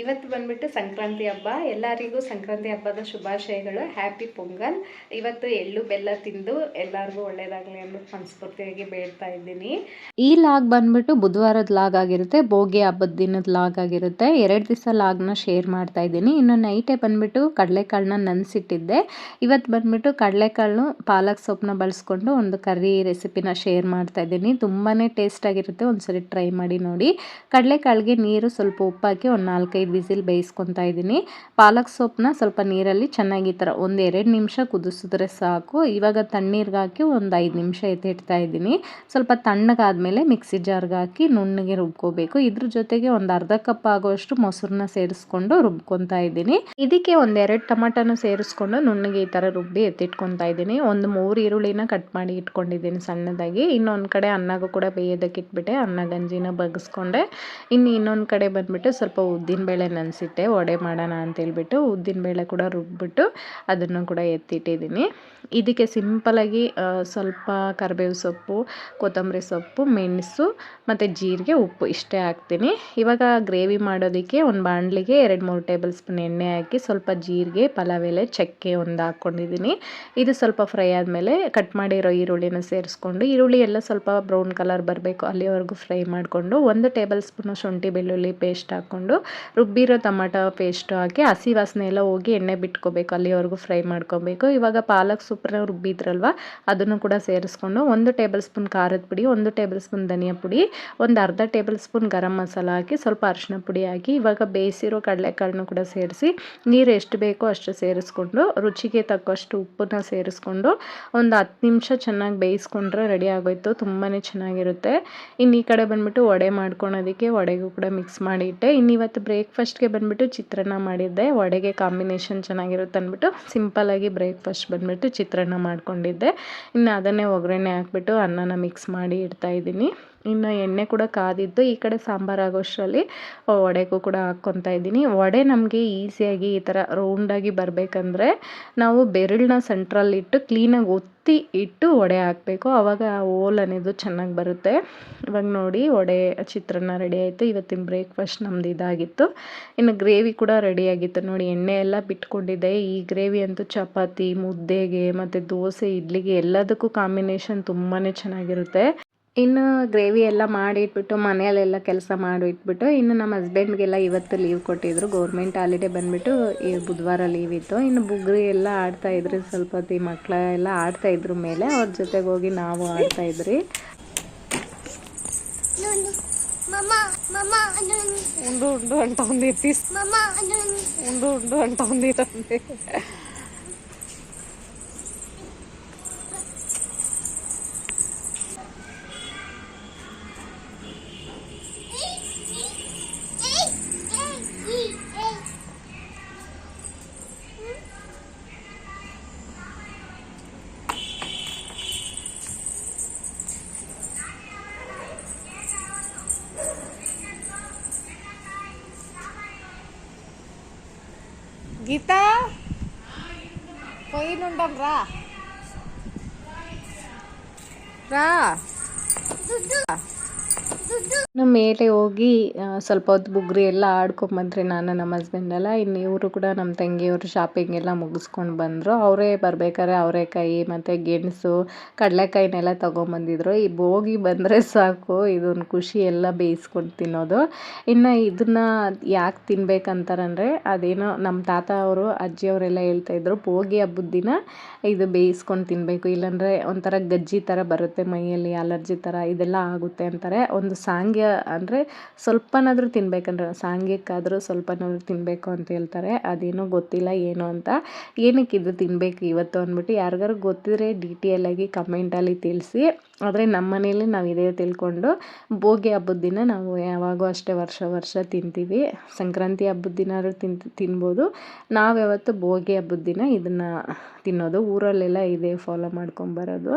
ಇವತ್ತು ಬಂದ್ಬಿಟ್ಟು ಸಂಕ್ರಾಂತಿ ಹಬ್ಬ. ಎಲ್ಲರಿಗೂ ಸಂಕ್ರಾಂತಿ ಹಬ್ಬದ ಶುಭಾಶಯಗಳು. ಹ್ಯಾಪಿ ಪೊಂಗಲ್ ಇವತ್ತು ಎಳ್ಳು, ಬೆಲ್ಲ ತಿಂದು ಎಲ್ಲರಿಗೂ ಒಳ್ಳೇದಾಗಲಿ ಅಂದ್ಬಿಟ್ಟು ಮನಸ್ಫೂರ್ತಿಯಾಗಿ ಬೇಡ್ತಾ ಇದ್ದೀನಿ. ಈ ಲಾಗ್ ಬಂದ್ಬಿಟ್ಟು ಬುಧವಾರದ ಲಾಗ್ ಆಗಿರುತ್ತೆ. ಭೋಗಿ ಹಬ್ಬದ ದಿನದ ಲಾಗ್ ಆಗಿರುತ್ತೆ. ಎರಡು ದಿವಸ ಲಾಗ್ನ ಶೇರ್ ಮಾಡ್ತಾ ಇದ್ದೀನಿ. ಇನ್ನು ನೈಟೇ ಬಂದ್ಬಿಟ್ಟು ಕಡಲೆಕಾಳನ್ನ ನೆನೆಸಿಟ್ಟಿದ್ದೆ. ಇವತ್ತು ಬಂದ್ಬಿಟ್ಟು ಕಡಲೆಕಾಳು ಪಾಲಕ್ ಸೊಪ್ಪನ್ನ ಬಳಸ್ಕೊಂಡು ಒಂದು ಕರಿ ರೆಸಿಪಿನ ಶೇರ್ ಮಾಡ್ತಾ ಇದ್ದೀನಿ. ತುಂಬಾ ಟೇಸ್ಟ್ ಆಗಿರುತ್ತೆ. ಒಂದ್ಸರಿ ಟ್ರೈ ಮಾಡಿ ನೋಡಿ. ಕಡಲೆಕಾಳಿಗೆ ನೀರು ಸ್ವಲ್ಪ ಉಪ್ಪಾಕಿ ಒಂದು ನಾಲ್ಕೈದು ವಿಸಿಲ್ ಬೇಯಿಸ್ಕೊತಾ ಇದ್ದೀನಿ. ಪಾಲಕ್ ಸೊಪ್ಪನ್ನ ಸ್ವಲ್ಪ ನೀರಲ್ಲಿ ಚೆನ್ನಾಗಿ ಈ ಥರ ಒಂದು ಎರಡು ನಿಮಿಷ ಕುದಿಸಿದ್ರೆ ಸಾಕು. ಇವಾಗ ತಣ್ಣೀರ್ಗೆ ಹಾಕಿ ಒಂದು ಐದು ನಿಮಿಷ ಎತ್ತಿಡ್ತಾ ಇದ್ದೀನಿ. ಸ್ವಲ್ಪ ತಣ್ಣಗಾದಮೇಲೆ ಮಿಕ್ಸಿ ಜಾರ್ಗೆ ಹಾಕಿ ನುಣ್ಣಗೆ ರುಬ್ಕೋಬೇಕು. ಇದ್ರ ಜೊತೆಗೆ ಒಂದು ಅರ್ಧ ಕಪ್ ಆಗುವಷ್ಟು ಮೊಸರನ್ನ ಸೇರಿಸ್ಕೊಂಡು ರುಬ್ಕೊತಾ ಇದ್ದೀನಿ. ಇದಕ್ಕೆ ಒಂದೆರಡು ಟೊಮಟೊನ ಸೇರಿಸ್ಕೊಂಡು ನುಣ್ಣಗೆ ಈ ಥರ ರುಬ್ಬಿ ಎತ್ತಿಟ್ಕೊತಾ ಇದ್ದೀನಿ. ಒಂದು ಮೂರು ಈರುಳ್ಳಿನ ಕಟ್ ಮಾಡಿ ಇಟ್ಕೊಂಡಿದ್ದೀನಿ ಸಣ್ಣದಾಗಿ. ಇನ್ನೊಂದು ಕಡೆ ಅನ್ನಗೂ ಕೂಡ ಬೇಯೋದಕ್ಕೆ ಇಟ್ಬಿಟ್ಟೆ. ಅನ್ನ ಗಂಜಿನ ಬಗ್ಸ್ಕೊಂಡೆ. ಇನ್ನು ಇನ್ನೊಂದು ಕಡೆ ಬಂದುಬಿಟ್ಟು ಸ್ವಲ್ಪ ಉದ್ದಿನಬೇಳೆ ನೆನೆಸಿಟ್ಟೆ, ವಡೆ ಮಾಡೋಣ ಅಂತೇಳ್ಬಿಟ್ಟು ಉದ್ದಿನಬೇಳೆ ಕೂಡ ರುಬ್ಬಿಟ್ಟು ಅದನ್ನು ಕೂಡ ಎತ್ತಿಟ್ಟಿದ್ದೀನಿ. ಇದಕ್ಕೆ ಸಿಂಪಲಾಗಿ ಸ್ವಲ್ಪ ಕರಿಬೇವು ಸೊಪ್ಪು, ಕೊತ್ತಂಬರಿ ಸೊಪ್ಪು, ಮೆಣಸು ಮತ್ತು ಜೀರಿಗೆ ಉಪ್ಪು ಇಷ್ಟೇ ಹಾಕ್ತೀನಿ. ಇವಾಗ ಗ್ರೇವಿ ಮಾಡೋದಕ್ಕೆ ಒಂದು ಬಾಣಲಿಗೆ ಎರಡು ಮೂರು ಟೇಬಲ್ ಸ್ಪೂನ್ ಎಣ್ಣೆ ಹಾಕಿ ಸ್ವಲ್ಪ ಜೀರಿಗೆ, ಪಲಾವ್ ಎಲೆ, ಚಕ್ಕೆ ಒಂದು ಹಾಕ್ಕೊಂಡಿದ್ದೀನಿ. ಇದು ಸ್ವಲ್ಪ ಫ್ರೈ ಆದಮೇಲೆ ಕಟ್ ಮಾಡಿರೋ ಈರುಳ್ಳಿನ ಸೇರಿಸ್ಕೊಂಡು, ಈರುಳ್ಳಿ ಎಲ್ಲ ಸ್ವಲ್ಪ ಬ್ರೌನ್ ಕಲರ್ ಬರಬೇಕು ಅಲ್ಲಿವರೆಗೂ ಫ್ರೈ ಮಾಡಿಕೊಂಡು, ಒಂದು ಟೇಬಲ್ ಸ್ಪೂನು ಶುಂಠಿ ಬೆಳ್ಳುಳ್ಳಿ ಪೇಸ್ಟ್ ಹಾಕ್ಕೊಂಡು ರುಬ್ಬಿರೋ ಟೊಮಾಟೊ ಪೇಸ್ಟು ಹಾಕಿ ಹಸಿ ವಾಸನೆ ಎಲ್ಲ ಹೋಗಿ ಎಣ್ಣೆ ಬಿಟ್ಕೋಬೇಕು, ಅಲ್ಲಿವರೆಗೂ ಫ್ರೈ ಮಾಡ್ಕೋಬೇಕು. ಇವಾಗ ಪಾಲಕ್ ಸೂಪ್ನ ರುಬ್ಬಿದ್ರಲ್ವ, ಅದನ್ನು ಕೂಡ ಸೇರಿಸ್ಕೊಂಡು ಒಂದು ಟೇಬಲ್ ಸ್ಪೂನ್ ಖಾರದ ಪುಡಿ, ಒಂದು ಟೇಬಲ್ ಸ್ಪೂನ್ ಧನಿಯಾ ಪುಡಿ, ಒಂದು ಅರ್ಧ ಟೇಬಲ್ ಸ್ಪೂನ್ ಗರಂ ಮಸಾಲ ಹಾಕಿ ಸ್ವಲ್ಪ ಅರಿಶಿನ ಪುಡಿ ಹಾಕಿ ಇವಾಗ ಬೇಯಿಸಿರೋ ಕಡಲೆಕಾಳನ್ನು ಕೂಡ ಸೇರಿಸಿ ನೀರು ಎಷ್ಟು ಬೇಕೋ ಅಷ್ಟು ಸೇರಿಸ್ಕೊಂಡು, ರುಚಿಗೆ ತಕ್ಕಷ್ಟು ಉಪ್ಪನ್ನ ಸೇರಿಸ್ಕೊಂಡು ಒಂದು ಹತ್ತು ನಿಮಿಷ ಚೆನ್ನಾಗಿ ಬೇಯಿಸ್ಕೊಂಡ್ರೆ ರೆಡಿ ಆಗೋಯ್ತು ತುಂಬಾ ಚೆನ್ನಾಗಿರುತ್ತೆ. ಇನ್ನು ಈ ಕಡೆ ಬಂದುಬಿಟ್ಟು ವಡೆ ಮಾಡ್ಕೊಳೋದಕ್ಕೆ ವಡೆಗೂ ಕೂಡ ಮಿಕ್ಸ್ ಮಾಡಿಟ್ಟೆ. ಇನ್ನು ಇವತ್ತು ಬ್ರೇಕ್ಫಾಸ್ಟ್ಗೆ ಬಂದುಬಿಟ್ಟು ಚಿತ್ರಾನ್ನ ಮಾಡಿದ್ದೆ. ವಡೆಗೆ ಕಾಂಬಿನೇಷನ್ ಚೆನ್ನಾಗಿರುತ್ತೆ ಅಂದ್ಬಿಟ್ಟು ಸಿಂಪಲಾಗಿ ಬ್ರೇಕ್ಫಾಸ್ಟ್ ಬಂದುಬಿಟ್ಟು ಚಿತ್ರಾನ್ನ ಮಾಡ್ಕೊಂಡಿದ್ದೆ. ಇನ್ನು ಅದನ್ನೇ ಒಗ್ಗರಣೆ ಹಾಕ್ಬಿಟ್ಟು ಅನ್ನನ ಮಿಕ್ಸ್ ಮಾಡಿ ಇಡ್ತಾ ಇದ್ದೀನಿ. ಇನ್ನು ಎಣ್ಣೆ ಕೂಡ ಕಾದಿದ್ದು ಈ ಕಡೆ ಸಾಂಬಾರು ಆಗೋಷ್ಟರಲ್ಲಿ ವಡೆಗೂ ಕೂಡ ಹಾಕ್ಕೊತಾ ಇದ್ದೀನಿ. ವಡೆ ನಮಗೆ ಈಸಿಯಾಗಿ ಈ ಥರ ರೌಂಡಾಗಿ ಬರಬೇಕಂದ್ರೆ ನಾವು ಬೆರಳನ್ನ ಸೆಂಟ್ರಲ್ಲಿಟ್ಟು ಕ್ಲೀನಾಗಿ ಒತ್ತಿ ಇಟ್ಟು ವಡೆ ಹಾಕಬೇಕು. ಆವಾಗ ಓಲ್ ಅನ್ನೋದು ಚೆನ್ನಾಗಿ ಬರುತ್ತೆ. ಇವಾಗ ನೋಡಿ, ವಡೆ ಚಿತ್ರಾನ್ನ ರೆಡಿ ಆಯಿತು. ಇವತ್ತಿನ ಬ್ರೇಕ್ಫಾಸ್ಟ್ ನಮ್ದು ಇದಾಗಿತ್ತು. ಇನ್ನು ಗ್ರೇವಿ ಕೂಡ ರೆಡಿಯಾಗಿತ್ತು ನೋಡಿ, ಎಣ್ಣೆ ಎಲ್ಲ ಬಿಟ್ಕೊಂಡಿದ್ದೆ. ಈ ಗ್ರೇವಿ ಅಂತೂ ಚಪಾತಿ, ಮುದ್ದೆಗೆ ಮತ್ತು ದೋಸೆ, ಇಡ್ಲಿಗೆ ಎಲ್ಲದಕ್ಕೂ ಕಾಂಬಿನೇಷನ್ ತುಂಬಾ ಚೆನ್ನಾಗಿರುತ್ತೆ. ಇನ್ನು ಗ್ರೇವಿ ಎಲ್ಲ ಮಾಡಿ ಇಟ್ಬಿಟ್ಟು ಮನೆಯಲ್ಲೆಲ್ಲ ಕೆಲಸ ಮಾಡಿ ಇಟ್ಬಿಟ್ಟು ಇನ್ನು ನಮ್ಮ ಹಸ್ಬೆಂಡ್ಗೆಲ್ಲ ಇವತ್ತು ಲೀವ್ ಕೊಟ್ಟಿದ್ರು. ಗೌರ್ಮೆಂಟ್ ಹಾಲಿಡೇ ಬಂದುಬಿಟ್ಟು ಈ ಬುಧವಾರ ಲೀವ್ ಇತ್ತು. ಇನ್ನು ಬುಗ್ರಿ ಎಲ್ಲ ಆಡ್ತಾ ಇದ್ರಿ ಸ್ವಲ್ಪ ಹೊತ್ತು ಮಕ್ಕಳ ಎಲ್ಲ ಆಡ್ತಾ ಇದ್ರು ಮೇಲೆ. ಅವ್ರ ಜೊತೆಗೆ ಹೋಗಿ ನಾವು ಆಡ್ತಾ ಇದ್ರಿ. ಉಂಡು ಉಂಡು ಅಂತ ಒಂದಿರ್ತಿ ಉಂಡು ಉಂಡು ಅಂತ ಒಂದಿರಂತೆ ఆడుకుంటాం రా. రా. ಮೇಲೆ ಹೋಗಿ ಸ್ವಲ್ಪ ಹೊತ್ತು ಬುಗ್ರಿ ಎಲ್ಲ ಆಡ್ಕೊಂಬಂದ್ರಿ ನಾನು ನಮ್ಮ ಹಸ್ಬೆಂಡೆಲ್ಲ ಇನ್ನು ಇವರು ಕೂಡ ನಮ್ಮ ತಂಗಿಯವರು ಶಾಪಿಂಗ್ ಎಲ್ಲ ಮುಗಿಸ್ಕೊಂಡು ಬಂದರು. ಅವರೇ ಬರ್ಬೇಕಾದ್ರೆ ಅವರೆಕಾಯಿ ಮತ್ತು ಗೆಣಸು, ಕಡಲೆಕಾಯಿನೆಲ್ಲ ತೊಗೊಂಬಂದಿದ್ರು. ಈ ಹೋಗಿ ಬಂದರೆ ಸಾಕು, ಇದೊಂದು ಖುಷಿ ಎಲ್ಲ ಬೇಯಿಸ್ಕೊಂಡು ತಿನ್ನೋದು. ಇನ್ನು ಇದನ್ನು ಯಾಕೆ ತಿನ್ಬೇಕಂತಾರಂದರೆ, ಅದೇನೋ ನಮ್ಮ ತಾತ ಅವರು ಅಜ್ಜಿಯವರೆಲ್ಲ ಹೇಳ್ತಾಯಿದ್ರು ಭೋಗಿ ಹಬ್ಬದ ದಿನ ಇದು ಬೇಯಿಸ್ಕೊಂಡು ತಿನ್ನಬೇಕು ಇಲ್ಲಾಂದರೆ ಒಂಥರ ಗಜ್ಜಿ ಥರ ಬರುತ್ತೆ ಮೈಯಲ್ಲಿ, ಅಲರ್ಜಿ ಥರ ಇದೆಲ್ಲ ಆಗುತ್ತೆ ಅಂತಾರೆ. ಒಂದು ಸಾಂಗ್ಯ ಅಂದರೆ ಸ್ವಲ್ಪನಾದರೂ ತಿನ್ಬೇಕಂದ್ರೆ, ಸಾಂಗ್ಯಕ್ಕಾದರೂ ಸ್ವಲ್ಪನಾದರೂ ತಿನ್ನಬೇಕು ಅಂತ ಹೇಳ್ತಾರೆ. ಅದೇನೋ ಗೊತ್ತಿಲ್ಲ, ಏನು ಅಂತ. ಏನಕ್ಕೆ ಇದು ತಿನ್ನಬೇಕು ಇವತ್ತು ಅಂದ್ಬಿಟ್ಟು ಯಾರಿಗಾರು ಗೊತ್ತಿದ್ರೆ ಆಗಿ ಕಮೆಂಟಲ್ಲಿ ತಿಳಿಸಿ. ಆದರೆ ನಮ್ಮ ಮನೇಲಿ ನಾವು ಇದೇ ತಿಳ್ಕೊಂಡು ಭೋಗಿ ಹಬ್ಬದ ದಿನ ನಾವು ಯಾವಾಗೂ ಅಷ್ಟೇ ವರ್ಷ ವರ್ಷ ತಿಂತೀವಿ. ಸಂಕ್ರಾಂತಿ ಹಬ್ಬದ ದಿನ ತಿನ್ ತಿನ್ಬೋದು. ನಾವು ಯಾವತ್ತು ಭೋಗಿ ಹಬ್ಬದ ದಿನ ಇದನ್ನು ತಿನ್ನೋದು, ಊರಲ್ಲೆಲ್ಲ ಇದೇ ಫಾಲೋ ಮಾಡ್ಕೊಂಬರೋದು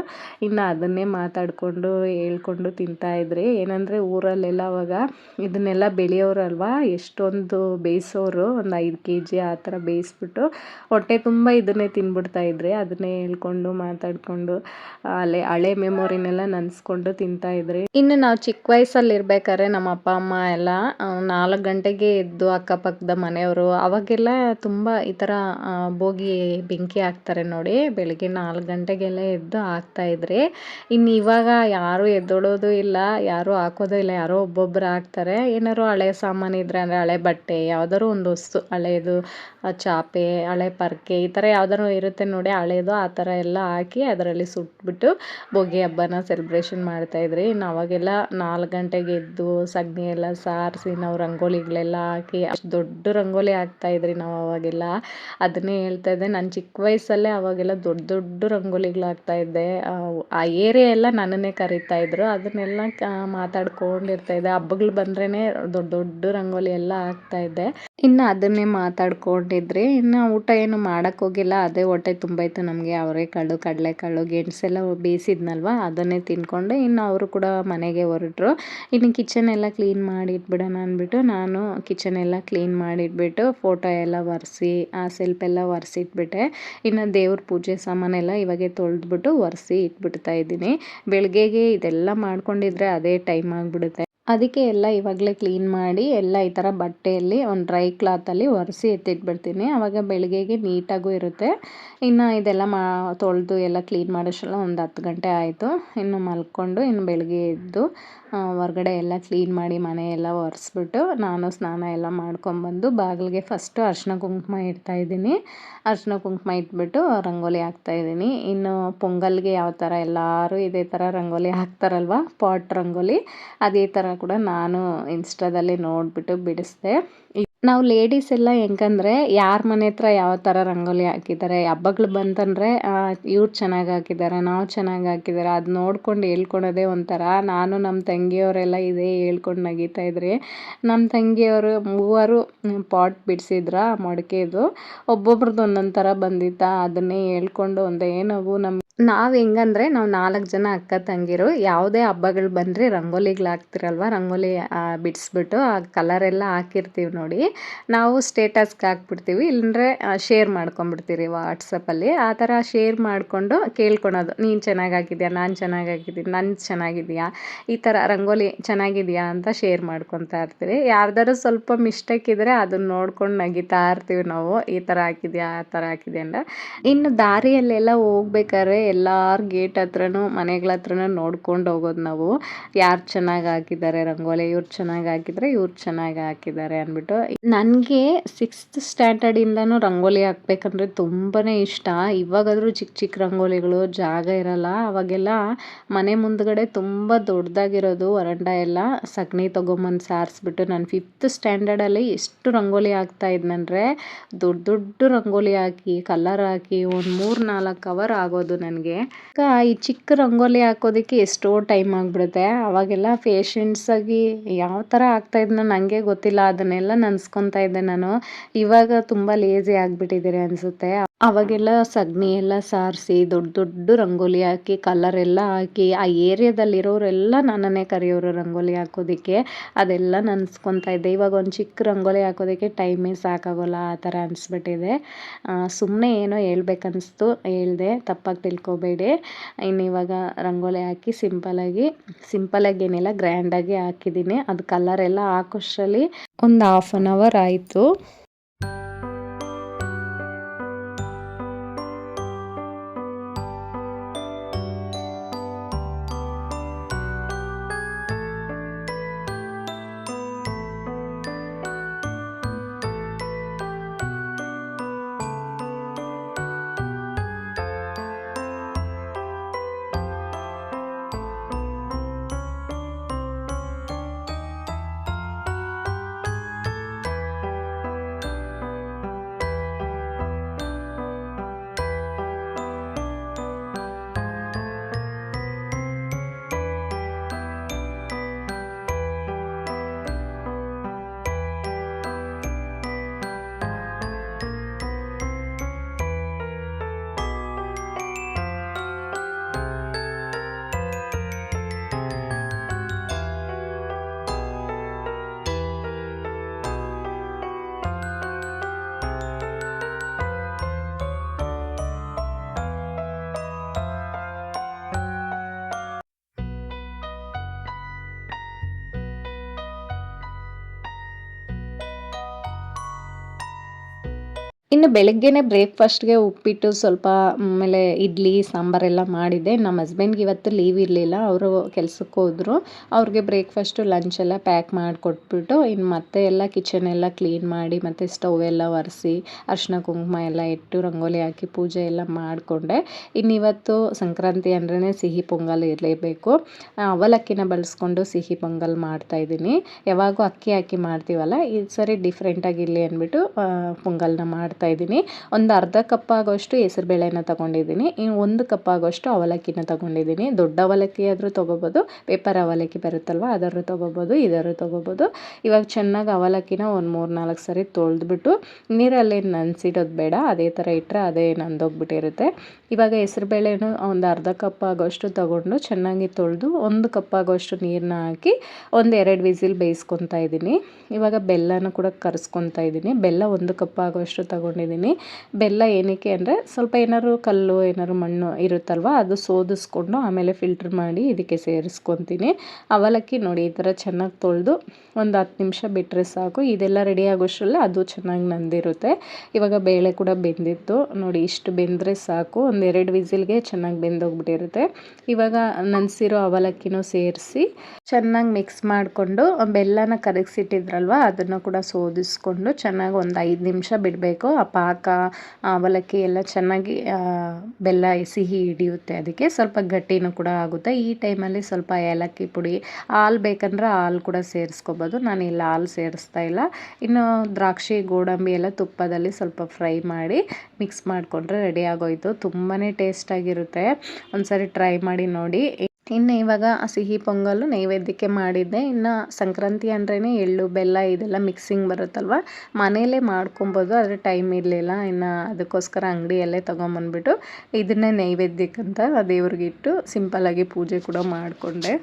ಇನ್ನು ಅದನ್ನೇ ಮಾತಾಡಿಕೊಂಡು ಹೇಳ್ಕೊಂಡು ತಿಂತಾಯಿದ್ರಿ ಏನಂದರೆ ಊರಲ್ಲೆಲ್ಲ ಅವಾಗ ಇದನ್ನೆಲ್ಲ ಬೆಳೆಯೋರಲ್ವಾ? ಎಷ್ಟೊಂದು ಬೇಯಿಸೋರು, ಒಂದು ಐದು ಕೆ ಜಿ ಆ ಥರ ಬೇಯಿಸ್ಬಿಟ್ಟು ಹೊಟ್ಟೆ ತುಂಬ ಇದನ್ನೇ ತಿನ್ಬಿಡ್ತಾ ಇದ್ರಿ ಅದನ್ನೇ ಹೇಳ್ಕೊಂಡು ಮಾತಾಡಿಕೊಂಡು ಅಲ್ಲೇ ಹಳೆ ಮೆಮೊರಿನೆಲ್ಲ ನೆನೆಸ್ಕೊಂಡು ತಿಂತಾಯಿದ್ರಿ ಇನ್ನು ನಾವು ಚಿಕ್ಕ ವಯಸ್ಸಲ್ಲಿ ಇರ್ಬೇಕಾದ್ರೆ ನಮ್ಮ ಅಪ್ಪ, ಅಮ್ಮ ಎಲ್ಲ ನಾಲ್ಕು ಗಂಟೆಗೆ ಎದ್ದು ಅಕ್ಕಪಕ್ಕದ ಮನೆಯವರು, ಅವಾಗೆಲ್ಲ ತುಂಬ ಈ ಥರ ಭೋಗಿ ಬೆಂಕಿ ಹಾಕ್ತಾರೆ. ನೋಡಿ. ಬೆಳಿಗ್ಗೆ ನಾಲ್ಕು ಗಂಟೆಗೆಲ್ಲ ಎದ್ದು ಹಾಕ್ತಾಯಿದ್ರಿ ಇನ್ನು ಇವಾಗ ಯಾರು ಎದ್ದೊಳೋದು ಇಲ್ಲ, ಯಾರು ಹಾಕೋದು ಇಲ್ಲ, ಯಾರೋ ಒಬ್ಬೊಬ್ರು ಹಾಕ್ತಾರೆ. ಏನಾದ್ರು ಹಳೆ ಸಾಮಾನು ಇದ್ರೆ ಅಂದರೆ ಹಳೆ ಬಟ್ಟೆ, ಯಾವ್ದಾದ್ರು ಒಂದು ವಸ್ತು ಹಳೆಯದು ಚಾಪೆ, ಹಳೆ ಪರ್ಕೆ, ಈ ಥರ ಯಾವ್ದಾದ್ರು ಇರುತ್ತೆ ನೋಡಿ. ಹಳೆಯದು ಆ ಥರ ಎಲ್ಲ ಹಾಕಿ ಅದರಲ್ಲಿ ಸುಟ್ಬಿಟ್ಟು ಭೋಗಿ ಹಬ್ಬನ ಸೆಲೆಬ್ರೇಷನ್ ಮಾಡ್ತಾಯಿದ್ರಿ ಇನ್ನು ಅವಾಗೆಲ್ಲ ನಾಲ್ಕು ಗಂಟೆಗೆ ಎದ್ದು ಸಗಣಿ ಎಲ್ಲ ಸಾರಿಸಿ, ನಾವು ರಂಗೋಲಿಗಳೆಲ್ಲ ಹಾಕಿ, ಅಷ್ಟು ದೊಡ್ಡ ರಂಗೋಲಿ ಹಾಕ್ತಾಯಿದ್ರಿ ನಾವು ಅವಾಗೆಲ್ಲ. ಅದನ್ನೇ ಹೇಳ್ತಾ ಇದ್ದೆ. ನಾನು ಚಿಕ್ಕ ವಯಸ್ಸಲ್ಲೇ ಅವಾಗೆಲ್ಲ ದೊಡ್ಡ ದೊಡ್ಡ ರಂಗೋಲಿಗಳು ಹಾಕ್ತಾ ಇದ್ದೆ. ಆ, ಏರಿಯಾ ಎಲ್ಲ ನನ್ನನ್ನೇ ಕರೀತಾ ಇದ್ರು. ಅದನ್ನೆಲ್ಲ ಮಾತಾಡ್ಕೊಂಡಿರ್ತಾ ಇದ್ದೆ. ಹಬ್ಬಗಳು ಬಂದ್ರೇ ದೊಡ್ಡ ದೊಡ್ಡ ರಂಗೋಲಿ ಎಲ್ಲ ಹಾಕ್ತಾ ಇದ್ದೆ. ಇನ್ನು ಅದನ್ನೇ ಮಾತಾಡ್ಕೊಂಡಿದ್ರಿ. ಇನ್ನು ಊಟ ಏನು ಮಾಡೋಕ್ಕೆ ಹೋಗಿಲ್ಲ. ಅದೇ ಹೊಟ್ಟೆ ತುಂಬೈತೆ ನಮಗೆ. ಅವರೆಕಾಳು ಕಡಲೆಕಾಳು ಗೆಣಸೆಲ್ಲ ಬೇಯಿಸಿದ್ನಲ್ವ? ಅದನ್ನೇ ತಿನ್ಕೊಂಡು ಇನ್ನು ಅವರು ಕೂಡ ಮನೆಗೆ ಹೊರಟ್ರು. ಇನ್ನು ಕಿಚನ್ ಎಲ್ಲ ಕ್ಲೀನ್ ಮಾಡಿ ಇಟ್ಬಿಡೋಣ ಅಂದ್ಬಿಟ್ಟು ನಾನು ಕಿಚನ್ ಎಲ್ಲ ಕ್ಲೀನ್ ಮಾಡಿಟ್ಬಿಟ್ಟು ಫೋಟೋ ಎಲ್ಲ ಒರೆಸಿ ಆ ಸೆಲ್ಫ್ ಎಲ್ಲ ಒರೆಸಿಟ್ಬಿಟ್ಟೆ. ಇನ್ನು ದೇವ್ರ ಪೂಜೆ ಸಾಮಾನೆಲ್ಲ ಇವಾಗೆ ತೊಳೆದ್ಬಿಟ್ಟು ಒರೆಸಿ ಇಟ್ಬಿಡ್ತಾ ಇದ್ದೀನಿ. ಬೆಳಗ್ಗೆಗೆ ಇದೆಲ್ಲ ಮಾಡ್ಕೊಂಡಿದ್ರೆ ಅದೇ ಟೈಮ್ ಆಗಿಬಿಡುತ್ತೆ. ಅದಕ್ಕೆ ಎಲ್ಲ ಇವಾಗಲೇ ಕ್ಲೀನ್ ಮಾಡಿ ಎಲ್ಲ ಈ ಥರ ಬಟ್ಟೆಯಲ್ಲಿ ಒಂದು ಡ್ರೈ ಕ್ಲಾತಲ್ಲಿ ಒರೆಸಿ ಎತ್ತಿಟ್ಬಿಡ್ತೀನಿ. ಆವಾಗ ಬೆಳಗ್ಗೆಗೆ ನೀಟಾಗೂ ಇರುತ್ತೆ. ಇನ್ನು ಇದೆಲ್ಲ ಮಾ, ತೊಳೆದು ಎಲ್ಲ ಕ್ಲೀನ್ ಮಾಡೋಷ್ಟೆಲ್ಲ ಒಂದು ಹತ್ತು ಗಂಟೆ ಆಯಿತು. ಇನ್ನು ಮಲ್ಕೊಂಡು ಇನ್ನು ಬೆಳಗ್ಗೆ ಎದ್ದು ಹೊರಗಡೆ ಎಲ್ಲ ಕ್ಲೀನ್ ಮಾಡಿ ಮನೆ ಎಲ್ಲ ಒರೆಸ್ಬಿಟ್ಟು ನಾನು ಸ್ನಾನ ಎಲ್ಲ ಮಾಡ್ಕೊಂಬಂದು ಬಾಗಿಲಿಗೆ ಫಸ್ಟು ಅರ್ಶಿನ ಕುಂಕುಮ ಇಡ್ತಾ ಇದ್ದೀನಿ. ಅರಿಶಿನ ಕುಂಕುಮ ಇಟ್ಬಿಟ್ಟು ರಂಗೋಲಿ ಹಾಕ್ತಾ ಇದ್ದೀನಿ. ಇನ್ನು ಪೊಂಗಲ್ಗೆ ಯಾವ ಥರ ಎಲ್ಲರೂ ಇದೇ ಥರ ರಂಗೋಲಿ ಹಾಕ್ತಾರಲ್ವ? ಪಾಟ್ ರಂಗೋಲಿ. ಅದೇ ಥರ ಕೂಡ ನಾನು ಇನ್ಸ್ಟಾದಲ್ಲಿ ನೋಡಿಬಿಟ್ಟು ಬಿಡಿಸಿದೆ. ನಾವು ಲೇಡೀಸ್ ಎಲ್ಲ ಹೆಂಗಂದ್ರೆ ಯಾರ ಮನೆ ಹತ್ರ ಯಾವ ಥರ ರಂಗೋಲಿ ಹಾಕಿದ್ದಾರೆ ಹಬ್ಬಗಳು ಬಂತಂದರೆ ಇವ್ರು ಚೆನ್ನಾಗಿ ಹಾಕಿದ್ದಾರೆ ನಾವು ಚೆನ್ನಾಗಿ ಹಾಕಿದ್ದಾರೆ ಅದು ನೋಡ್ಕೊಂಡು ಹೇಳ್ಕೊಳೋದೇ ಒಂಥರ. ನಾನು ನಮ್ಮ ತಂಗಿಯವರೆಲ್ಲ ಇದೇ ಹೇಳ್ಕೊಂಡು ನಗೀತಾ ಇದ್ರಿ. ನಮ್ಮ ತಂಗಿಯವರು ಮೂವರು ಪಾಟ್ ಬಿಡಿಸಿದ್ರ ಮಡಿಕೆದು. ಒಬ್ಬೊಬ್ರದ್ದು ಒಂದೊಂದು ಥರ ಬಂದಿತ್ತಾ, ಅದನ್ನೇ ಹೇಳ್ಕೊಂಡು ಒಂದೇ ನಗು ನಮ್ಮ ನಾವು ಹೆಂಗಂದ್ರೆ ನಾವು ನಾಲ್ಕು ಜನ ಅಕ್ಕ ತಂಗಿರು, ಯಾವುದೇ ಹಬ್ಬಗಳು ಬಂದರೆ ರಂಗೋಲಿಗಳು ಹಾಕ್ತಿರಲ್ವ ರಂಗೋಲಿ ಬಿಡಿಸ್ಬಿಟ್ಟು ಆ ಕಲರ್ ಎಲ್ಲ ಹಾಕಿರ್ತೀವಿ ನೋಡಿ. ನಾವು ಸ್ಟೇಟಸ್ಗೆ ಹಾಕ್ಬಿಡ್ತೀವಿ ಇಲ್ಲಂದ್ರೆ ಶೇರ್ ಮಾಡ್ಕೊಂಬಿಡ್ತೀವಿ ವಾಟ್ಸಪ್ಪಲ್ಲಿ ಆ ಥರ ಶೇರ್ ಮಾಡಿಕೊಂಡು ಕೇಳ್ಕೊಳೋದು, ನೀನು ಚೆನ್ನಾಗಿ ಹಾಕಿದ್ಯಾ ನಾನು ಚೆನ್ನಾಗಿ ಹಾಕಿದ್ದೀನಿ ನನ್ನ ಚೆನ್ನಾಗಿದೆಯಾ, ಈ ಥರ ರಂಗೋಲಿ ಚೆನ್ನಾಗಿದೆಯಾ? ಅಂತ ಶೇರ್ ಮಾಡ್ಕೊತಾ ಇರ್ತೀವಿ ಯಾರ್ದಾರು ಸ್ವಲ್ಪ ಮಿಸ್ಟೇಕ್ ಇದ್ದರೆ ಅದನ್ನ ನೋಡ್ಕೊಂಡು ನಗಿತಾ ಇರ್ತೀವಿ ನಾವು, ಈ ಥರ ಹಾಕಿದ್ಯಾ, ಆ ಥರ ಹಾಕಿದ್ಯಾ? ಅಂತ. ಇನ್ನು ದಾರಿಯಲ್ಲೆಲ್ಲ ಹೋಗ್ಬೇಕಾದ್ರೆ ಎಲ್ಲಾರ ಗೇಟ್ ಹತ್ರನೂ, ಮನೆಗಳ ಹತ್ರನೂ ನೋಡ್ಕೊಂಡು ಹೋಗೋದು ನಾವು. ಯಾರು ಚೆನ್ನಾಗಿ ಹಾಕಿದ್ದಾರೆ ರಂಗೋಲಿ, ಇವ್ರು ಚೆನ್ನಾಗಿ ಹಾಕಿದರೆ ಇವ್ರು ಚೆನ್ನಾಗಿ ಹಾಕಿದ್ದಾರೆ ಅಂದ್ಬಿಟ್ಟು. ನನಗೆ ಸಿಕ್ಸ್ತ್ ಸ್ಟ್ಯಾಂಡರ್ಡಿಂದನೂ ರಂಗೋಲಿ ಹಾಕ್ಬೇಕಂದ್ರೆ ತುಂಬಾ ಇಷ್ಟ. ಇವಾಗಾದರೂ ಚಿಕ್ಕ ಚಿಕ್ಕ ರಂಗೋಲಿಗಳು ಜಾಗ ಇರಲ್ಲ. ಅವಾಗೆಲ್ಲ ಮನೆ ಮುಂದ್ಗಡೆ ತುಂಬ ದೊಡ್ಡದಾಗಿರೋದು ವರಂಡ ಎಲ್ಲ. ಸಗಣಿ ತೊಗೊಂಬಂದು ಸಾರಿಸ್ಬಿಟ್ಟು ನಾನು ಫಿಫ್ತ್ ಸ್ಟ್ಯಾಂಡರ್ಡಲ್ಲಿ ಎಷ್ಟು ರಂಗೋಲಿ ಹಾಕ್ತಾ ಇದ್ನಂದರೆ ದೊಡ್ಡ ದೊಡ್ಡ ರಂಗೋಲಿ ಹಾಕಿ, ಕಲರ್ ಹಾಕಿ, ಒಂದು ಮೂರು ನಾಲ್ಕು ಅವರ್ ಆಗೋದು ನನಗೆ ಈ ಚಿಕ್ಕ ರಂಗೋಲಿ ಹಾಕೋದಕ್ಕೆ ಎಷ್ಟೋ ಟೈಮ್ ಆಗಿಬಿಡುತ್ತೆ. ಅವಾಗೆಲ್ಲ ಆಗಿ ಯಾವ ಥರ ಆಗ್ತಾ ಇದ್ನೋ ನನಗೆ ಗೊತ್ತಿಲ್ಲ. ಅದನ್ನೆಲ್ಲ ನೆನೆಸ್ಕೊತಾ ಇದ್ದೆ ನಾನು. ಇವಾಗ ತುಂಬ ಲೇಜಿ ಆಗಿಬಿಟ್ಟಿದ್ದೀರಿ ಅನಿಸುತ್ತೆ. ಅವಾಗೆಲ್ಲ ಸಗಣಿ ಎಲ್ಲ ಸಾರಿಸಿ ದೊಡ್ಡ ದೊಡ್ಡ ರಂಗೋಲಿ ಹಾಕಿ ಕಲರ್ ಎಲ್ಲ ಹಾಕಿ, ಆ ಏರಿಯಾದಲ್ಲಿರೋರೆಲ್ಲ ನನ್ನನ್ನೇ ಕರೆಯೋರು ರಂಗೋಲಿ ಹಾಕೋದಕ್ಕೆ. ಅದೆಲ್ಲ ನೆನೆಸ್ಕೊತಾ ಇದ್ದೆ. ಇವಾಗ ಒಂದು ಚಿಕ್ಕ ರಂಗೋಲಿ ಹಾಕೋದಕ್ಕೆ ಟೈಮೇ ಸಾಕಾಗೋಲ್ಲ, ಆ ಥರ ಅನಿಸ್ಬಿಟ್ಟಿದೆ. ಸುಮ್ಮನೆ ಏನೋ ಹೇಳ್ಬೇಕನ್ನಿಸ್ತು ಹೇಳಿದೆ. ತಪ್ಪಾಗಿ ತಿಳ್ಕೊಬೇಡಿ. ಇನ್ನು ಇವಾಗ ರಂಗೋಲಿ ಹಾಕಿ ಸಿಂಪಲಾಗಿ ಸಿಂಪಲಾಗಿ ಏನಿಲ್ಲ ಗ್ರ್ಯಾಂಡಾಗಿ ಹಾಕಿದ್ದೀನಿ. ಅದು ಕಲರ್ ಎಲ್ಲ ಹಾಕೋಷ್ಟರಲ್ಲಿ ಒಂದು ಹಾಫ್ ಆನ್ ಅವರ್ ಆಯಿತು. ಇನ್ನು ಬೆಳಗ್ಗೆನೆ ಬ್ರೇಕ್ಫಾಸ್ಟ್ಗೆ ಉಪ್ಪಿಟ್ಟು ಸ್ವಲ್ಪ, ಆಮೇಲೆ ಇಡ್ಲಿ ಸಾಂಬಾರೆಲ್ಲ ಮಾಡಿದ್ದೆ ನಮ್ಮ ಹಸ್ಬೆಂಡ್ಗೆ ಇವತ್ತು ಲೀವ್ ಇರಲಿಲ್ಲ. ಅವರು ಕೆಲಸಕ್ಕೆ ಹೋದರು. ಅವ್ರಿಗೆ ಬ್ರೇಕ್ಫಾಸ್ಟು ಲಂಚ್ ಎಲ್ಲ ಪ್ಯಾಕ್ ಮಾಡಿಕೊಟ್ಬಿಟ್ಟು, ಇನ್ನು ಮತ್ತೆ ಎಲ್ಲ ಕಿಚನ್ ಎಲ್ಲ ಕ್ಲೀನ್ ಮಾಡಿ, ಮತ್ತು ಸ್ಟವ್ ಎಲ್ಲ ಒರೆಸಿ ಅರಿಶಿನ ಕುಂಕುಮ ಎಲ್ಲ ಇಟ್ಟು, ರಂಗೋಲಿ ಹಾಕಿ, ಪೂಜೆ ಎಲ್ಲ ಮಾಡಿಕೊಂಡೆ. ಇನ್ನು ಇವತ್ತು ಸಂಕ್ರಾಂತಿ ಅಂದ್ರೇ ಸಿಹಿ ಪೊಂಗಲ್ ಇರಲೇಬೇಕು. ಅವಲಕ್ಕಿನ ಬಳಸ್ಕೊಂಡು ಸಿಹಿ ಪೊಂಗಲ್ ಮಾಡ್ತಾಯಿದ್ದೀನಿ ಯಾವಾಗೂ ಅಕ್ಕಿ ಹಾಕಿ ಮಾಡ್ತೀವಲ್ಲ, ಈ ಸರಿ ಡಿಫ್ರೆಂಟಾಗಿರಲಿ ಅಂದ್ಬಿಟ್ಟು ಪೊಂಗಲ್ನ ಮಾಡ್ತಾ ಇದ್ದೀನಿ. ಒಂದು ಅರ್ಧ ಕಪ್ ಆಗೋಷ್ಟು ಹೆಸರುಬೇಳೆನ ತೊಗೊಂಡಿದ್ದೀನಿ. ಇನ್ನು ಒಂದು ಕಪ್ ಆಗೋಷ್ಟು ಅವಲಕ್ಕಿನ ತೊಗೊಂಡಿದ್ದೀನಿ. ದೊಡ್ಡ ಅವಲಕ್ಕಿ ಆದರೂ ತೊಗೋಬೋದು, ಪೇಪರ್ ಅವಲಕ್ಕಿ ಬರುತ್ತಲ್ವ ಅದರ ತೊಗೋಬೋದು ಇದರ ತೊಗೋಬೋದು. ಇವಾಗ ಚೆನ್ನಾಗಿ ಅವಲಕ್ಕಿನ ಒಂದು ಮೂರು ನಾಲ್ಕು ಸರಿ ತೊಳೆದ್ಬಿಟ್ಟು, ನೀರಲ್ಲಿ ನೆನೆಸಿಡೋದು ಬೇಡ, ಅದೇ ಥರ ಇಟ್ಟರೆ ಅದೇ ನಂದೋಗ್ಬಿಟ್ಟಿರುತ್ತೆ. ಇವಾಗ ಹೆಸರುಬೇಳೆನೂ ಒಂದು ಅರ್ಧ ಕಪ್ ಆಗೋಷ್ಟು ತೊಗೊಂಡು ಚೆನ್ನಾಗಿ ತೊಳೆದು, ಒಂದು ಕಪ್ ಆಗೋಷ್ಟು ನೀರನ್ನ ಹಾಕಿ ಒಂದು ಎರಡು ವಿಸಿಲ್ ಬೇಯಿಸ್ಕೊತಾ ಇದ್ದೀನಿ. ಇವಾಗ ಬೆಲ್ಲನೂ ಕೂಡ ಕರೆಸ್ಕೊತಾ ಇದ್ದೀನಿ. ಬೆಲ್ಲ ಒಂದು ಕಪ್ ಆಗೋಷ್ಟು ತಗೊಂಡಿದ್ದೀನಿ ಬೆಲ್ಲ ಏನಕ್ಕೆ ಅಂದರೆ ಸ್ವಲ್ಪ ಏನಾದ್ರು ಕಲ್ಲು, ಏನಾದ್ರು ಮಣ್ಣು ಇರುತ್ತಲ್ವ, ಅದು ಸೋದಿಸ್ಕೊಂಡು ಆಮೇಲೆ ಫಿಲ್ಟ್ರ್ ಮಾಡಿ ಇದಕ್ಕೆ ಸೇರಿಸ್ಕೊತೀನಿ. ಅವಲಕ್ಕಿ ನೋಡಿ, ಈ ಥರ ಚೆನ್ನಾಗಿ ತೊಳೆದು ಒಂದು ಹತ್ತು ನಿಮಿಷ ಬಿಟ್ಟರೆ ಸಾಕು. ಇದೆಲ್ಲ ರೆಡಿ ಆಗೋಷ್ಟರಲ್ಲೇ ಅದು ಚೆನ್ನಾಗಿ ನಂದಿರುತ್ತೆ. ಇವಾಗ ಬೇಳೆ ಕೂಡ ಬೆಂದಿತ್ತು. ನೋಡಿ, ಇಷ್ಟು ಬೆಂದರೆ ಸಾಕು. ಒಂದು ಎರಡು ವಿಸಿಲ್ಗೆ ಚೆನ್ನಾಗಿ ಬೆಂದೋಗ್ಬಿಟ್ಟಿರುತ್ತೆ. ಇವಾಗ ನೆನೆಸಿರೋ ಅವಲಕ್ಕಿನೂ ಸೇರಿಸಿ ಚೆನ್ನಾಗಿ ಮಿಕ್ಸ್ ಮಾಡಿಕೊಂಡು ಬೆಲ್ಲನ ಕರಗಿಸಿಟ್ಟಿದ್ರಲ್ವ, ಅದನ್ನು ಕೂಡ ಸೋದಿಸ್ಕೊಂಡು ಚೆನ್ನಾಗಿ ಒಂದು ಐದು ನಿಮಿಷ ಬಿಡಬೇಕು. ಆ ಪಾಕ ಅವಲಕ್ಕಿ ಎಲ್ಲ ಚೆನ್ನಾಗಿ ಬೆಲ್ಲ ಸಿಹಿ ಹಿಡಿಯುತ್ತೆ ಅದಕ್ಕೆ. ಸ್ವಲ್ಪ ಗಟ್ಟಿನೂ ಕೂಡ ಆಗುತ್ತೆ. ಈ ಟೈಮಲ್ಲಿ ಸ್ವಲ್ಪ ಏಲಕ್ಕಿ ಪುಡಿ, ಹಾಲು ಬೇಕಂದ್ರೆ ಹಾಲು ಕೂಡ ಸೇರಿಸ್ಕೋಬೋದು. ನಾನು ಇಲ್ಲಿ ಹಾಲು ಸೇರಿಸ್ತಾ ಇಲ್ಲ. ಇನ್ನು ದ್ರಾಕ್ಷಿ, ಗೋಡಂಬಿ ಎಲ್ಲ ತುಪ್ಪದಲ್ಲಿ ಸ್ವಲ್ಪ ಫ್ರೈ ಮಾಡಿ ಮಿಕ್ಸ್ ಮಾಡಿಕೊಂಡ್ರೆ ರೆಡಿ ಆಗೋಯ್ತು. ತುಂಬಾ ಟೇಸ್ಟಾಗಿರುತ್ತೆ. ಒಂದು ಸರಿ ಟ್ರೈ ಮಾಡಿ ನೋಡಿ. ಇನ್ನು ಇವಾಗ ಸಿಹಿ ಪೊಂಗಲ್ಲು ನೈವೇದ್ಯಕ್ಕೆ ಮಾಡಿದ್ದೆ. ಇನ್ನು ಸಂಕ್ರಾಂತಿ ಅಂದ್ರೇ ಎಳ್ಳು, ಬೆಲ್ಲ ಇದೆಲ್ಲ ಮಿಕ್ಸಿಂಗ್ ಬರುತ್ತಲ್ವ? ಮನೆಯಲ್ಲೇ ಮಾಡ್ಕೊಬೋದು, ಆದರೆ ಟೈಮ್ ಇರಲಿಲ್ಲ. ಇನ್ನು ಅದಕ್ಕೋಸ್ಕರ ಅಂಗಡಿಯಲ್ಲೇ ತೊಗೊಂಬಂದ್ಬಿಟ್ಟು ಇದನ್ನೇ ನೈವೇದ್ಯಕ್ಕಂತ ದೇವ್ರಿಗಿಟ್ಟು ಸಿಂಪಲ್ಲಾಗಿ ಪೂಜೆ ಕೂಡ ಮಾಡಿಕೊಂಡೆ.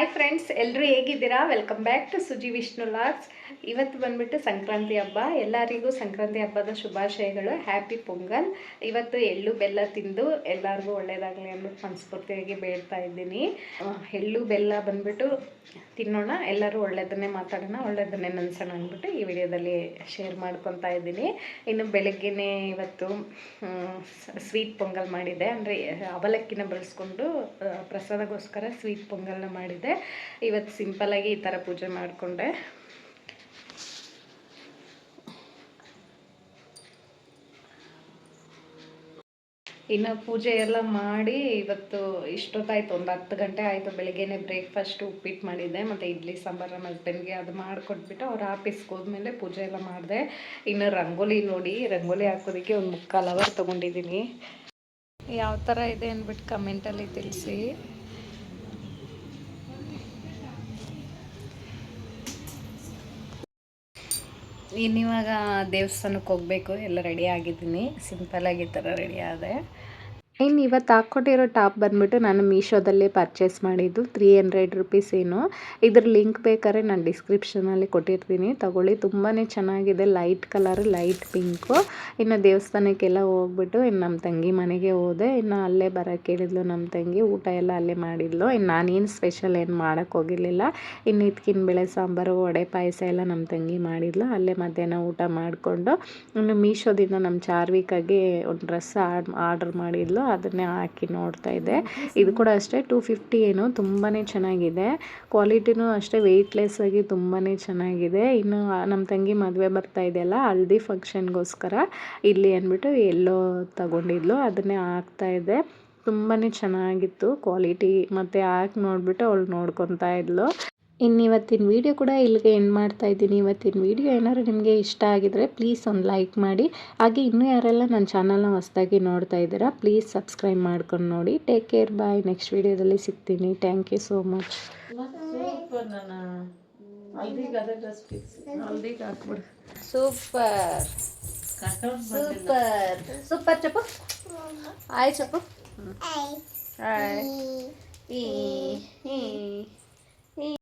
ಹಾಯ್ ಫ್ರೆಂಡ್ಸ್ ಎಲ್ಲರೂ ಹೇಗಿದ್ದೀರಾ? Welcome back to Suji Vishnu logs ಇವತ್ತು ಬಂದ್ಬಿಟ್ಟು ಸಂಕ್ರಾಂತಿ ಹಬ್ಬ. ಎಲ್ಲರಿಗೂ ಸಂಕ್ರಾಂತಿ ಹಬ್ಬದ ಶುಭಾಶಯಗಳು. ಹ್ಯಾಪಿ ಪೊಂಗಲ್. ಇವತ್ತು ಎಳ್ಳು ಬೆಲ್ಲ ತಿಂದು ಎಲ್ಲರಿಗೂ ಒಳ್ಳೆಯದಾಗಲಿ ಅನ್ನೋದು ಮನಸ್ಫೂರ್ತಿಯಾಗಿ ಬೇಡ್ತಾ ಇದ್ದೀನಿ. ಎಳ್ಳು ಬೆಲ್ಲ ಬಂದ್ಬಿಟ್ಟು ತಿನ್ನೋಣ. ಎಲ್ಲರೂ ಒಳ್ಳೆಯದನ್ನೇ ಮಾತಾಡೋಣ ಒಳ್ಳೆಯದನ್ನೇ ನೆನೆಸೋಣ ಅಂದ್ಬಿಟ್ಟು ಈ ವಿಡಿಯೋದಲ್ಲಿ ಶೇರ್ ಮಾಡ್ಕೊತಾ ಇದ್ದೀನಿ. ಇನ್ನು ಬೆಳಗ್ಗೆನೇ ಇವತ್ತು ಸ್ವೀಟ್ ಪೊಂಗಲ್ ಮಾಡಿದೆ. ಅಂದರೆ, ಅವಲಕ್ಕಿನ ಬಳಸ್ಕೊಂಡು ಪ್ರಸಾದಗೋಸ್ಕರ ಸ್ವೀಟ್ ಪೊಂಗಲ್ನ ಮಾಡಿದೆ. ಇವತ್ತು ಸಿಂಪಲಾಗಿ ಈ ಥರ ಪೂಜೆ ಮಾಡಿಕೊಂಡೆ. ಇನ್ನು ಪೂಜೆ ಎಲ್ಲ ಮಾಡಿ ಇವತ್ತು ಇಷ್ಟೊತ್ತಾಯ್ತು, ಒಂದು ಹತ್ತು ಗಂಟೆ ಆಯಿತು ಬೆಳಿಗ್ಗೆನೆ ಬ್ರೇಕ್ಫಾಸ್ಟ್ ಉಪ್ಪಿಟ್ಟು ಮಾಡಿದ್ದೆ, ಮತ್ತು ಇಡ್ಲಿ ಸಾಂಬಾರು ನಮ್ಮ ಹಸ್ಬೆಂಡ್ಗೆ ಅದು ಮಾಡಿಕೊಟ್ಬಿಟ್ಟು ಅವ್ರು ಆಫೀಸ್ಗೆ ಹೋದ್ಮೇಲೆ ಪೂಜೆ ಎಲ್ಲ ಮಾಡಿದೆ. ಇನ್ನು ರಂಗೋಲಿ ನೋಡಿ, ರಂಗೋಲಿ ಹಾಕೋದಕ್ಕೆ ಒಂದು ಮುಕ್ಕಾಲು ಅವರ್ ತೊಗೊಂಡಿದ್ದೀನಿ ಯಾವ ಥರ ಇದೆ ಅಂದ್ಬಿಟ್ಟು ಕಮೆಂಟಲ್ಲಿ ತಿಳಿಸಿ. ಇನ್ನಿವಾಗ ದೇವಸ್ಥಾನಕ್ಕೆ ಹೋಗಬೇಕು, ಎಲ್ಲ ರೆಡಿ ಆಗಿದ್ದೀನಿ. ಸಿಂಪಲಾಗಿ ಈ ಥರ ರೆಡಿ ಆದೆ. ಇನ್ನು ಇವತ್ತು ಹಾಕ್ಕೊಟ್ಟಿರೋ ಟಾಪ್ ಬಂದ್ಬಿಟ್ಟು ನಾನು ಮೀಶೋದಲ್ಲೇ ಪರ್ಚೇಸ್ ಮಾಡಿದ್ದು. ತ್ರೀ ಹಂಡ್ರೆಡ್ ರುಪೀಸ್ ಏನು. ಇದ್ರ ಲಿಂಕ್ ಬೇಕಾದ್ರೆ ನಾನು ಡಿಸ್ಕ್ರಿಪ್ಷನಲ್ಲಿ ಕೊಟ್ಟಿರ್ತೀನಿ. ತಗೊಳ್ಳಿ. ತುಂಬಾ ಚೆನ್ನಾಗಿದೆ. ಲೈಟ್ ಕಲರ್ ಲೈಟ್ ಪಿಂಕು ಇನ್ನು ದೇವಸ್ಥಾನಕ್ಕೆಲ್ಲ ಹೋಗ್ಬಿಟ್ಟು ಇನ್ನು ನಮ್ಮ ತಂಗಿ ಮನೆಗೆ ಹೋದೆ. ಇನ್ನು ಅಲ್ಲೇ ಬರೋಕ್ಕೆ ಹೇಳಿದ್ಲು ನಮ್ಮ ತಂಗಿ. ಊಟ ಎಲ್ಲ ಅಲ್ಲೇ ಮಾಡಿದ್ಲು. ಇನ್ನು ನಾನೇನು ಸ್ಪೆಷಲ್ ಏನು ಮಾಡೋಕ್ಕೆ ಹೋಗಿರಲಿಲ್ಲ. ಇನ್ನು ಇದ್ಕಿನ ಬೇಳೆ ಸಾಂಬಾರು, ವಡೆ ಪಾಯಸ ಎಲ್ಲ ನಮ್ಮ ತಂಗಿ ಮಾಡಿದ್ಲು. ಅಲ್ಲೇ ಮಧ್ಯಾಹ್ನ ಊಟ ಮಾಡಿಕೊಂಡು ಇನ್ನು ಮೀಶೋದಿಂದ ನಮ್ಮ ಚಾರ್ವಿಕಾಗೆ ಒಂದು ಡ್ರೆಸ್ ಆರ್ಡ್ರ್ ಮಾಡಿದ್ಲು. ಅದನ್ನೇ ಹಾಕಿ ನೋಡ್ತಾ ಇದ್ದೆ ಇದು ಕೂಡ ಅಷ್ಟೇ ಟೂ ಫಿಫ್ಟಿ ಏನು ತುಂಬಾ ಚೆನ್ನಾಗಿದೆ. ಕ್ವಾಲಿಟಿನೂ ಅಷ್ಟೇ ವೆಯ್ಟ್ಲೆಸ್ ಆಗಿ ತುಂಬಾ ಚೆನ್ನಾಗಿದೆ. ಇನ್ನು ನಮ್ಮ ತಂಗಿ ಮದುವೆ ಬರ್ತಾ ಇದೆಯಲ್ಲ ಹಲ್ದಿ ಫಂಕ್ಷನ್ಗೋಸ್ಕರ ಇಲ್ಲಿ ಅಂದ್ಬಿಟ್ಟು ಎಲ್ಲೋ ತಗೊಂಡಿದ್ಲು ಅದನ್ನೇ ಹಾಕ್ತಾ ಇದ್ದೆ ತುಂಬಾ ಚೆನ್ನಾಗಿತ್ತು ಕ್ವಾಲಿಟಿ ಮತ್ತು ಹಾಕಿ ನೋಡಿಬಿಟ್ಟು ಅವಳು ನೋಡ್ಕೊತಾ ಇದ್ಲು. ಇನ್ನು ಇವತ್ತಿನ ವೀಡಿಯೋ ಕೂಡ ಇಲ್ಲಿಗೆ ಎಂಡ್ ಮಾಡ್ತಾ ಇದ್ದೀನಿ. ಇವತ್ತಿನ ವೀಡಿಯೋ ಏನಾದ್ರು ನಿಮಗೆ ಇಷ್ಟ ಆಗಿದರೆ ಪ್ಲೀಸ್ ಒಂದು ಲೈಕ್ ಮಾಡಿ. ಹಾಗೆ ಇನ್ನೂ ಯಾರೆಲ್ಲ ನನ್ನ ಚಾನಲ್ನ ಹೊಸದಾಗಿ ನೋಡ್ತಾ ಇದ್ದೀರಾ ಪ್ಲೀಸ್ ಸಬ್ಸ್ಕ್ರೈಬ್ ಮಾಡ್ಕೊಂಡು ನೋಡಿ. ಟೇಕ್ ಕೇರ್ ಬಾಯ್ ನೆಕ್ಸ್ಟ್ ವೀಡಿಯೋದಲ್ಲಿ ಸಿಗ್ತೀನಿ. Thank you so much super super super super ಚಪ್ಪು hi ಚಪ್ಪು ಹಾಯ್ ಈ ಈ